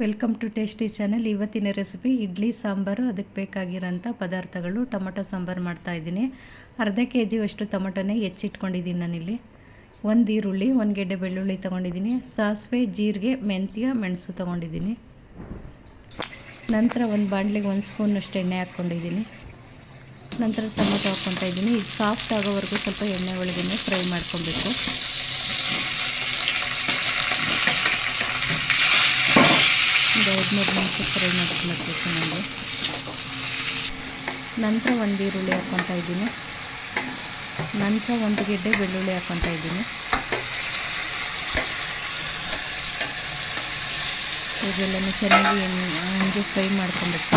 Welcome to tasty channel. ಇವತ್ತಿನ recipe idli, sambar, ಅದಕ್ಕೆ ಬೇಕಾಗಿರೋಂಥ ಪದಾರ್ಥಗಳು. ಟೊಮೊಟೊ ಸಾಂಬಾರು ಮಾಡ್ತಾಯಿದ್ದೀನಿ ಅರ್ಧ ಕೆ ಜಿಯಷ್ಟು ಟೊಮೊಟೊನೇ ಹೆಚ್ಚಿಟ್ಕೊಂಡಿದ್ದೀನಿ ನಾನಿಲ್ಲಿ. ಒಂದು ಈರುಳ್ಳಿ, ಒಂದು ಗೆಡ್ಡೆ ಬೆಳ್ಳುಳ್ಳಿ ತೊಗೊಂಡಿದ್ದೀನಿ. ಸಾಸಿವೆ, ಜೀರಿಗೆ, ಮೆಂತ್ಯ, ಮೆಣಸು ತೊಗೊಂಡಿದ್ದೀನಿ. ನಂತರ ಒಂದು ಬಾಣಲಿಗೆ ಒಂದು ಸ್ಪೂನಷ್ಟು ಎಣ್ಣೆ ಹಾಕ್ಕೊಂಡಿದ್ದೀನಿ. ನಂತರ ಟೊಮೊಟೊ ಹಾಕ್ಕೊತಾ ಇದ್ದೀನಿ. ಇದು ಸಾಫ್ಟ್ ಆಗೋವರೆಗೂ ಸ್ವಲ್ಪ ಎಣ್ಣೆ ಒಳಗೇ ಫ್ರೈ ಮಾಡ್ಕೊಬೇಕು ಒಂದು ಎರಡು ಮೂರು ನಿಮಿಷ ಫ್ರೈ ಮಾಡ್ಕೊಬೇಕು ಚೆನ್ನಾಗಿ ನಂತರ ಒಂದು ಈರುಳ್ಳಿ ಹಾಕ್ಕೊತಾ ಇದ್ದೀನಿ. ನಂತರ ಒಂದು ಗೆಡ್ಡೆ ಬೆಳ್ಳುಳ್ಳಿ ಹಾಕ್ಕೊತಾ ಇದ್ದೀನಿ. ಇದೆಲ್ಲನೂ ಚೆನ್ನಾಗಿ ಹಂಗೆ ಫ್ರೈ ಮಾಡ್ಕೊಬೇಕು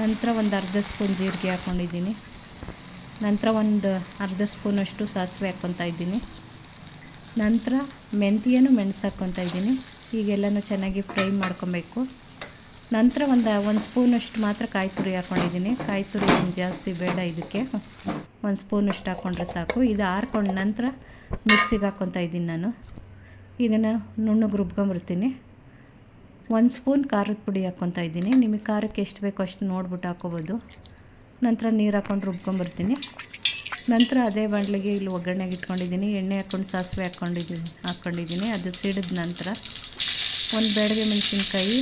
ನಂತರ ಒಂದು ಅರ್ಧ ಸ್ಪೂನ್ ಜೀರಿಗೆ ಹಾಕ್ಕೊಂಡಿದ್ದೀನಿ ನಂತರ ಒಂದು ಅರ್ಧ ಸ್ಪೂನಷ್ಟು ಸಾಸಿವೆ ಹಾಕ್ಕೊತಾ ಇದ್ದೀನಿ. ನಂತರ ಮೆಂತ್ಯನೂ ಮೆಣಸು ಹಾಕ್ಕೊತಾ ಇದ್ದೀನಿ. ಈಗೆಲ್ಲನೂ ಚೆನ್ನಾಗಿ ಫ್ರೈ ಮಾಡ್ಕೊಬೇಕು. ನಂತರ ಒಂದು ಒಂದು ಸ್ಪೂನಷ್ಟು ಮಾತ್ರ ಕಾಯಿ ತುರಿ ಹಾಕ್ಕೊಂಡಿದ್ದೀನಿ ಕಾಯಿ ತುರಿ ಜಾಸ್ತಿ ಬೇಡ ಇದಕ್ಕೆ. ಒಂದು ಸ್ಪೂನಷ್ಟು ಹಾಕ್ಕೊಂಡ್ರೆ ಸಾಕು. ಇದು ಆರ್ಕೊಂಡು ನಂತರ ಮಿಕ್ಸಿಗೆ ಹಾಕ್ಕೊತಾ ಇದ್ದೀನಿ ನಾನು. ಇದನ್ನು ನುಣ್ಣಗೆ ರುಬ್ಕೊಂಬರ್ತೀನಿ ಒಂದು ಸ್ಪೂನ್ ಖಾರದ ಪುಡಿ ಹಾಕ್ಕೊತಾ ಇದ್ದೀನಿ. ನಿಮಗೆ ಖಾರಕ್ಕೆ ಎಷ್ಟು ಬೇಕೋ ಅಷ್ಟು ನೋಡ್ಬಿಟ್ಟು ಹಾಕ್ಕೋಬೋದು ನಂತರ ನೀರು ಹಾಕ್ಕೊಂಡು ರುಬ್ಕೊಂಬರ್ತೀನಿ ನಂತರ ಅದೇ ಬಾಣಲಿಗೆ ಇಲ್ಲಿ ಒಗ್ಗರಣೆಗೆ ಇಟ್ಕೊಂಡಿದ್ದೀನಿ. ಎಣ್ಣೆ ಹಾಕ್ಕೊಂಡು, ಸಾಸಿವೆ ಹಾಕ್ಕೊಂಡಿದ್ದೀನಿ ಹಾಕ್ಕೊಂಡಿದ್ದೀನಿ. ಅದು ಸಿಡಿದ ನಂತರ ಒಂದು ಬೆಳಗ್ಗೆ ಮೆಣಸಿನ್ಕಾಯಿ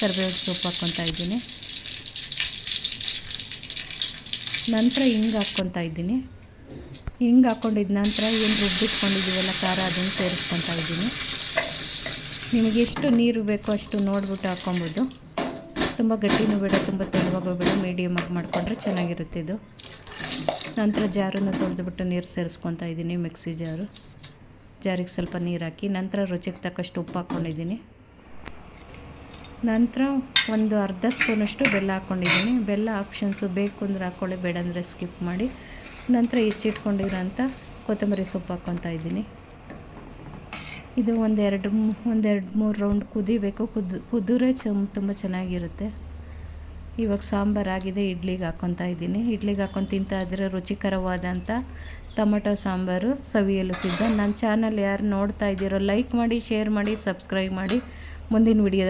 ಕರಿಬೇವು ಸೊಪ್ಪು ಹಾಕ್ಕೊತಾ ಇದ್ದೀನಿ. ನಂತರ ಹಿಂಗೆ ಹಾಕ್ಕೊತಾ ಇದ್ದೀನಿ. ಹಿಂಗೆ ಹಾಕ್ಕೊಂಡಿದ್ದ ನಂತರ ಏನು ರುಬ್ಬಿಟ್ಕೊಂಡಿದ್ದೀವಲ್ಲ ಖಾರ ಅದನ್ನು ಸೇರಿಸ್ಕೊತಾ ಇದ್ದೀನಿ. ನಿಮಗೆ ಎಷ್ಟು ನೀರು ಬೇಕೋ ಅಷ್ಟು ನೋಡ್ಬಿಟ್ಟು ಹಾಕ್ಕೊಬೋದು. ತುಂಬ ಗಟ್ಟಿನೂ ಬೇಡ, ತುಂಬ ತೆಳುವಾಗೂ ಬೇಡ ಮೀಡಿಯಮಾಗಿ ಮಾಡಿಕೊಂಡ್ರೆ ಚೆನ್ನಾಗಿರುತ್ತೆ ಇದು. ನಂತರ ಜಾರನ್ನು ತೊಳೆದುಬಿಟ್ಟು ನೀರು ಸೇರಿಸ್ಕೊತಾ ಇದ್ದೀನಿ ಮಿಕ್ಸಿ ಜಾರು. ಜಾರಿಗೆ ಸ್ವಲ್ಪ ನೀರು ಹಾಕಿ ನಂತರ ರುಚಿಗೆ ತಕ್ಕಷ್ಟು ಉಪ್ಪು ಹಾಕ್ಕೊಂಡಿದ್ದೀನಿ. ನಂತರ ಒಂದು ಅರ್ಧ ಸ್ಪೂನಷ್ಟು ಬೆಲ್ಲ ಹಾಕ್ಕೊಂಡಿದ್ದೀನಿ. ಬೆಲ್ಲ ಆಪ್ಷನ್ಸು ಬೇಕು ಅಂದರೆ ಹಾಕ್ಕೊಳ್ಳಿ ಬೇಡ ಅಂದರೆ ಸ್ಕಿಪ್ ಮಾಡಿ. ನಂತರ ಹೆಚ್ಚಿಟ್ಕೊಂಡಿರೋಂಥ ಕೊತ್ತಂಬರಿ ಸೊಪ್ಪು ಹಾಕ್ಕೊತಾ ಇದ್ದೀನಿ. ಇದು ಒಂದೆರಡು ಒಂದೆರಡು ಮೂರು ರೌಂಡ್ ಕುದಿಬೇಕು. ಕುದ್ದು ಕುದಿದ್ರೆ ಚಮ್ ತುಂಬ ಚೆನ್ನಾಗಿರುತ್ತೆ. ಇವಾಗ ಸಾಂಬಾರ್ ಆಗಿದೆ, ಇಡ್ಲಿಗೆ ಹಾಕ್ಕೊತಾ ಇದ್ದೀನಿ. ಇಡ್ಲಿಗೆ ಹಾಕ್ಕೊಂಡು ತಿಂತಾ ಇದ್ದರೆ ರುಚಿಕರವಾದಂಥ ಟೊಮೆಟೊ ಸಾಂಬಾರು ಸವಿಯಲು ಸಿದ್ಧ. ನನ್ನ ಚಾನಲ್ ಯಾರು ನೋಡ್ತಾ ಇದ್ದೀರೋ, ಲೈಕ್ ಮಾಡಿ, ಶೇರ್ ಮಾಡಿ, ಸಬ್ಸ್ಕ್ರೈಬ್ ಮಾಡಿ. ಮುಂದಿನ ವಿಡಿಯೋದಾಗ